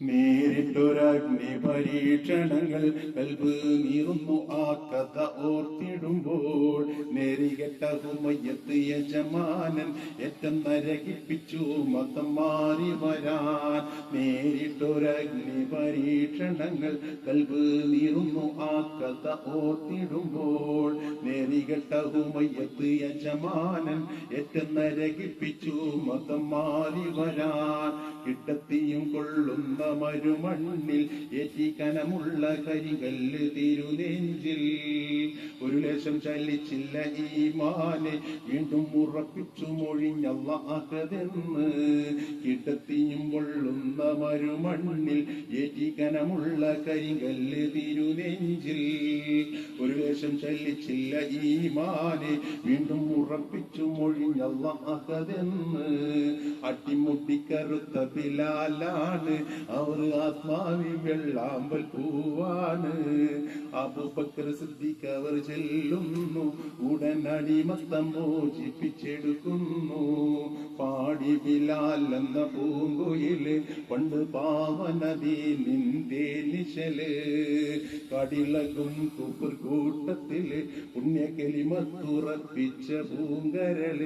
നേരിട്ടൊരഗ്നി പരീക്ഷണങ്ങൾ കൽബ് നീറുന്നു ആ കഥ ഓർത്തിടുമ്പോൾ നേരികെട്ട ഹുമയ്യത്ത് യജമാനൻ ഏറ്റം നരകിപ്പിച്ചു മതം മാറി വരാൻ. നേരിട്ടൊരഗ്നി പരീക്ഷണങ്ങൾ കൽബ് നീറുന്നു ആ കഥ ഓർത്തിടുമ്പോൾ നേരികെട്ട ഹുമയ്യത്ത് യജമാനൻ ഏറ്റം നരകിപ്പിച്ചു മതം മാറി വരാൻ. കിട്ടത്തിയും കൊള്ളുന്ന മരുമണ്ണിൽ ഏറ്റി കനമുള്ള കരികല്ല് തിരുനെഞ്ചിൽ. ഒരു ലേശം ചലിച്ചില്ല ഈ മാനെ. വീണ്ടും ഉറപ്പിച്ചു മൊഴിഞ്ഞല്ലാഹതെന്ന് കിട്ടത്തിയും മരുമണ്ണിൽ ഏറ്റി കനമുള്ള കരികല്ല് തിരുനെഞ്ചിൽ. ഒരു വേഷം ചലിച്ചില്ല ഈ മാനെ വീണ്ടും ഉറപ്പിച്ചു മൊഴിഞ്ഞല്ലാഹതെന്ന്. അട്ടിമുട്ടിക്കറുത്ത പിലാലാണ് അവർ ആത്മാവി വെള്ളാമ്പൽ പൂവാണ്. അബൂബക്കർ സിദ്ധിക്ക് അവർ ചെല്ലുന്നു ഉടൻ അടിമത്തം മോചിപ്പിച്ചെടുക്കുന്നു. പാടി ബിലാൽ എന്ന പൂങ്കുയിൽ പണ്ട് പാവനദി നിന്റെ നിശൽ കടിളകും കൂപ്പർ കൂട്ടത്തിൽ പുണ്യകലിമത്തുറപ്പിച്ച പൂങ്കരൽ